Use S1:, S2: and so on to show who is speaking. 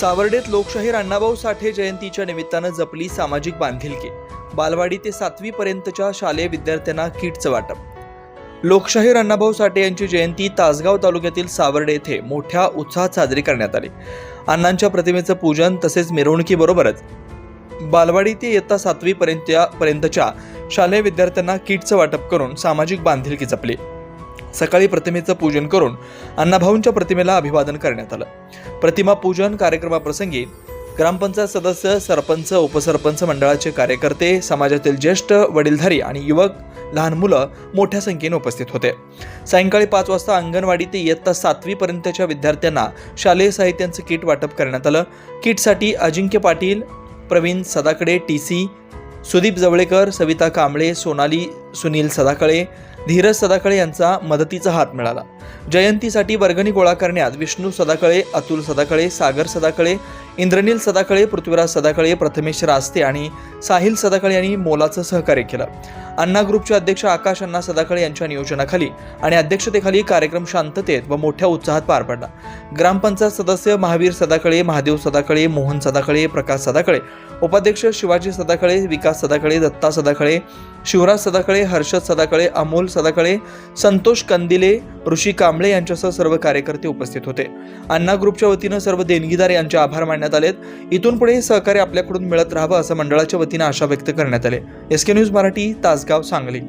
S1: सावर्डेत लोकशाहीर अण्णाभाऊ साठे जयंतीच्या निमित्तानं जपली सामाजिक बांधिलकी. बालवाडी ते सातवी पर्यंतच्या शालेय विद्यार्थ्यांना किटचं वाटप. लोकशाहीर अण्णाभाऊ साठे यांची जयंती तासगाव तालुक्यातील सावर्डे येथे मोठ्या उत्साहात साजरी करण्यात आली. अण्णांच्या प्रतिमेचं पूजन तसेच मिरवणुकीबरोबरच बालवाडी ते इयत्ता सातवी पर्यंत पर्यंतच्या शालेय विद्यार्थ्यांना किटचं वाटप करून सामाजिक बांधिलकी जपली. सकाळी प्रतिमेचं पूजन करून अण्णाभाऊंच्या प्रतिमेला अभिवादन करण्यात आलं. प्रतिमा पूजन कार्यक्रमाप्रसंगी ग्रामपंचायत सदस्य सरपंच उपसरपंच मंडळाचे कार्यकर्ते समाजातील ज्येष्ठ वडीलधारी आणि युवक लहान मुलं मोठ्या संख्येने उपस्थित होते. सायंकाळी पाच वाजता अंगणवाडी ते इयत्ता सातवीपर्यंतच्या विद्यार्थ्यांना शालेय साहित्यांचं किट वाटप करण्यात आलं. किटसाठी अजिंक्य पाटील प्रवीण सदाकडे टी सी सुदीप जवळेकर सविता कांबळे सोनाली सुनील सदाकळे धीरज सदाकळे यांचा मदतीचा हात मिळाला. जयंतीसाठी वर्गणी गोळा करण्यात विष्णू सदाकळे अतुल सदाकळे सागर सदाकळे इंद्रनील सदाकळे पृथ्वीराज सदाकळे प्रथमेश रास्ते आणि साहिल सदाकळे यांनी मोलाचं सहकार्य केलं. अण्णा ग्रुपचे अध्यक्ष आकाश अण्णा सदाकळे यांच्या नियोजनाखाली आणि अध्यक्षतेखाली कार्यक्रम शांततेत व मोठ्या उत्साहात पार पडला. ग्रामपंचायत सदस्य महावीर सदाकळे महादेव सदाकळे मोहन सदाकळे प्रकाश सदाकळे उपाध्यक्ष शिवाजी सदाकळे विकास सदाकळे दत्ता सदाकळे शिवराज सदाकळे हर्षद सदाकळे अमोल सदाकळे संतोष कंदिले ऋषी कांबळे यांच्यासह सर्व कार्यकर्ते उपस्थित होते. अण्णा ग्रुपच्या वतीनं सर्व देणगीदार यांचे आभार मानण्यात आलेत. इथून पुढे हे सहकार्य आपल्याकडून मिळत राहावं असं मंडळाच्या वतीनं आशा व्यक्त करण्यात आले. S K news Marathi Tasgaon Sangli.